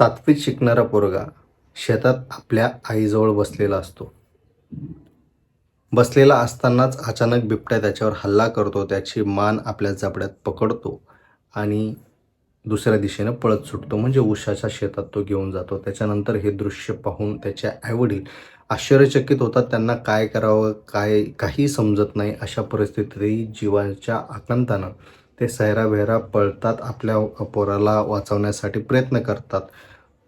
सातवीत शिकणारा पोरगा शेतात आपल्या आईजवळ बसलेला असतो. बसलेला असतानाच अचानक बिबट्या त्याच्यावर हल्ला करतो त्याची मान आपल्या जबड्यात पकडतो आणि दुसऱ्या दिशेनं पळत सुटतो. म्हणजे उशाच्या शेतात तो घेऊन जातो. त्याच्यानंतर हे दृश्य पाहून त्याचे आईवडील आश्चर्यचकित होतात. त्यांना काय करावं काय काही समजत नाही. अशा परिस्थितीतही जीवाच्या आकांतानं ते सैराभैरा पळतात आपल्या पोराला वाचवण्यासाठी प्रयत्न करतात.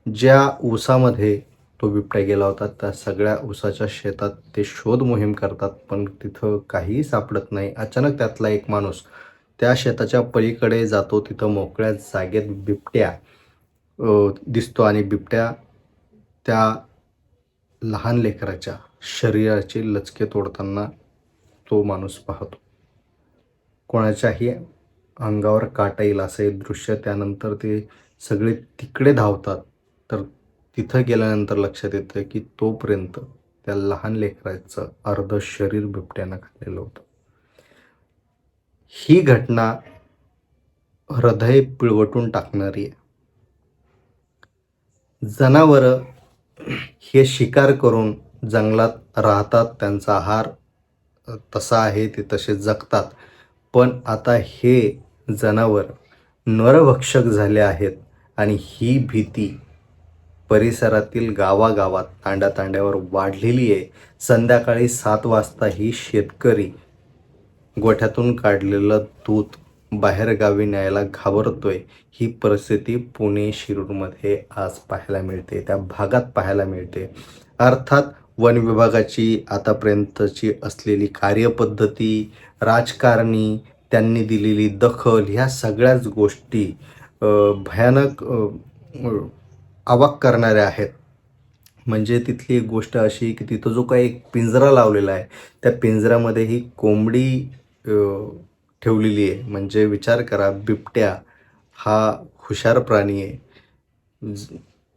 ज्या ऊसामध्ये तो बिबट्या गेला होता त्या सगळ्या ऊसाच्या शेतात ते शोध मोहीम करतात पण तिथं काहीही सापडत नाही. अचानक त्यातला एक माणूस त्या शेताच्या पलीकडे जातो तिथं मोकळ्या जागेत बिबट्या दिसतो आणि बिबट्या त्या लहान लेकराच्या शरीराचे लचके तोडताना तो माणूस पाहतो. कोणाच्याही अंगावर काटा येईल असं हे दृश्य त्यानंतर ते सगळे तिकडे धावतात. तर तिथं गेल्यानंतर लक्षात येतं की तोपर्यंत त्या लहान लेकराचं अर्ध शरीर बिबट्यानं खाल्लेलं होतं. ही घटना हृदय पिळवटून टाकणारी आहे. जनावरं हे शिकार करून जंगलात राहतात त्यांचा आहार तसा आहे ते तसे जगतात. पण आता हे जनावर नरभक्षक झाले आहेत आणि ही भीती परिसरातील गावागावात तांड्यातांड्यावर वाढलेली आहे. संध्याकाळी सात वाजता ही शेतकरी गोठ्यातून काढलेलं दूध बाहेरगावी न्यायला घाबरतोय. ही परिस्थिती पुणे शिरूरमध्ये आज पाहायला मिळते. त्या भागात पाहायला मिळते. अर्थात वन विभागाची आतापर्यंतची असलेली कार्यपद्धती राजकारणी त्यांनी दिलेली दखल ह्या सगळ्याच गोष्टी भयानक अवाक करणाऱ्या आहेत. म्हणजे तिथली एक गोष्ट अशी की तिथं जो काही एक पिंजरा लावलेला आहे त्या पिंजऱ्यामध्ये ही कोंबडी ठेवलेली आहे. म्हणजे विचार करा बिबट्या हा हुशार प्राणी आहे.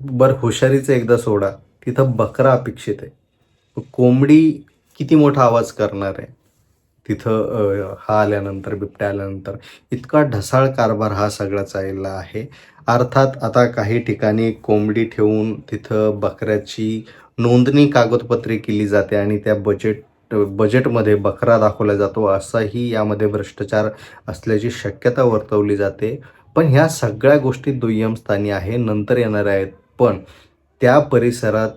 बरं हुशारीचं एकदा सोडा. तिथं बकरा अपेक्षित आहे. कोंबडी किती मोठा आवाज करणार आहे? तिथं हा आल्यानंतर बिबट्या आल्यानंतर इतका ढसाळ कारभार हा सगळा चालला आहे. अर्थात आता काही ठिकाणी कोंबडी ठेवून तिथं बकऱ्याची नोंदणी कागदपत्रे केली जाते आणि त्या बजेट बजेटमध्ये बकरा दाखवला जातो असाही यामध्ये भ्रष्टाचार असल्याची शक्यता वर्तवली जाते. पण ह्या सगळ्या गोष्टी दुय्यम स्थानी आहे नंतर येणार आहेत. पण त्या परिसरात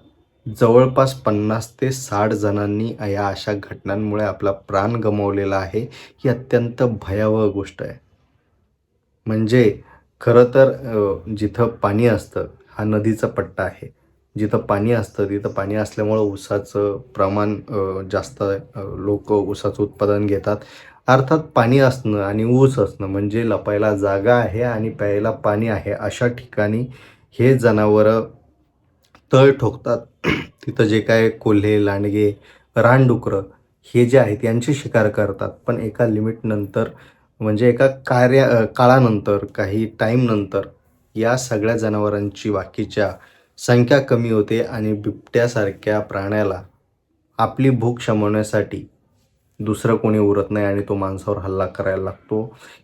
जवळपास पन्नास ते साठ जणांनी या अशा घटनांमुळे आपला प्राण गमावलेला आहे ही अत्यंत भयावह गोष्ट आहे. म्हणजे खरं तर जिथं पाणी असतं हा नदीचा पट्टा आहे. जिथं पाणी असतं तिथं पाणी असल्यामुळं ऊसाचं प्रमाण जास्त लोक ऊसाचं उत्पादन घेतात. अर्थात पाणी असणं आणि ऊस असणं म्हणजे लपायला जागा आहे आणि प्यायला पाणी आहे अशा ठिकाणी हे जनावरं तळ ठोकतात. तिथं जे काय कोल्हे लांडगे रानडुकरं हे जे आहेत यांची शिकार करतात. पण एका लिमिटनंतर म्हणजे एका कार्या काळानंतर काही टाईमनंतर या सगळ्या जनावरांची बाकीच्या संख्या कमी होते आणि बिबट्यासारख्या प्राण्याला आपली भूक शमवण्यासाठी दुसरं कोणी उरत नाही आणि तो माणसावर हल्ला करायला लागतो.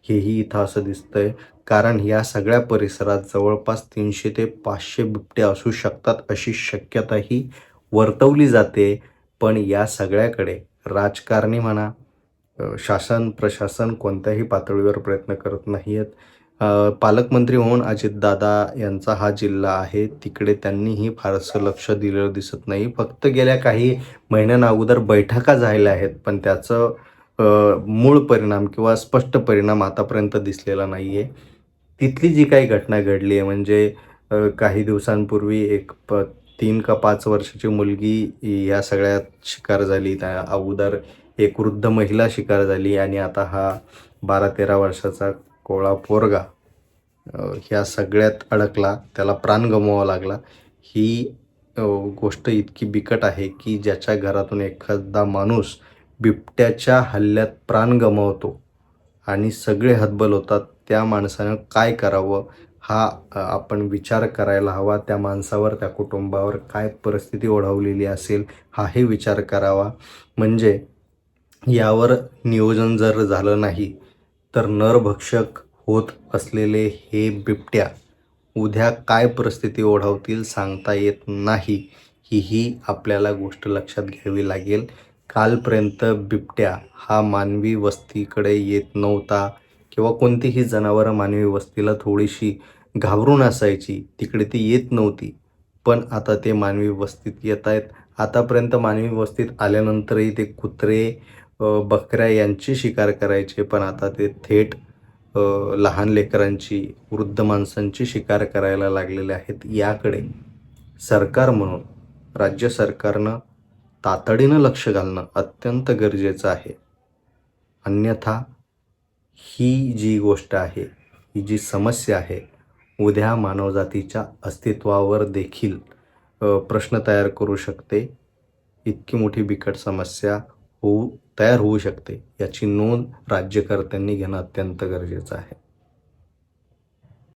हेही इथं असं दिसतंय. कारण या सगळ्या परिसरात जवळपास तीनशे ते पाचशे बिबटे असू शकतात अशी शक्यताही वर्तवली जाते. पण या सगळ्याकडे राजकारणी म्हणा शासन प्रशासन कोणत्याही पातळीवर प्रयत्न करत नाही आहेत पालकमंत्री म्हणून अजितदादा यांचा हा जिल्हा आहे. तिकडे त्यांनीही फारसं लक्ष दिलेलं दिसत नाही. फक्त गेल्या काही महिन्यांना अगोदर बैठका झाल्या आहेत पण त्याचं मूळ परिणाम किंवा स्पष्ट परिणाम आतापर्यंत दिसलेला नाही आहे तिथली जी काही घटना घडली आहे म्हणजे काही दिवसांपूर्वी एक प तीन का पाच वर्षाची मुलगी या सगळ्यात शिकार झाली. त्या अगोदर एक वृद्ध महिला शिकार झाली आणि आता हा बारा तेरा वर्षाचा कोळा पोरगा ह्या सगळ्यात अडकला त्याला प्राण गमवावा लागला. ही गोष्ट इतकी बिकट आहे की ज्याच्या घरातून एखादा माणूस बिबट्याच्या हल्ल्यात प्राण गमावतो आणि सगळे हतबल होतात त्या माणसानं काय करावं? हा आपण विचार करायला हवा. त्या माणसावर त्या कुटुंबावर काय परिस्थिती ओढवलेली असेल हाही विचार करावा. म्हणजे यावर नियोजन जर झालं नाही तर नरभक्षक होत असलेले हे बिबट्या उद्या काय परिस्थिती ओढावतील सांगता येत नाही. हीही आपल्याला गोष्ट लक्षात घ्यावी लागेल. कालपर्यंत बिबट्या हा मानवी वस्तीकडे येत नव्हता किंवा कोणतीही जनावरं मानवी वस्तीला थोडीशी घाबरून असायची तिकडे ती येत नव्हती. पण आता ते मानवी वस्तीत येत आहेत. आतापर्यंत मानवी वस्तीत आल्यानंतरही ते कुत्रे बकऱ्या यांची शिकार करायचे पण आता ते थेट लहान लेकरांची वृद्ध माणसांची शिकार करायला लागलेले आहेत. याकडे सरकार म्हणून राज्य सरकारनं तातडीनं लक्ष घालणं अत्यंत गरजेचं आहे. अन्यथा ही जी गोष्ट आहे ही जी समस्या आहे उद्या मानवजातीच्या अस्तित्वावर देखील प्रश्न तयार करू शकते. इतकी मोठी बिकट समस्या होऊ तयार होऊ शकते. याची नोंद राज्यकर्त्यांनी घेणं अत्यंत गरजेचं आहे.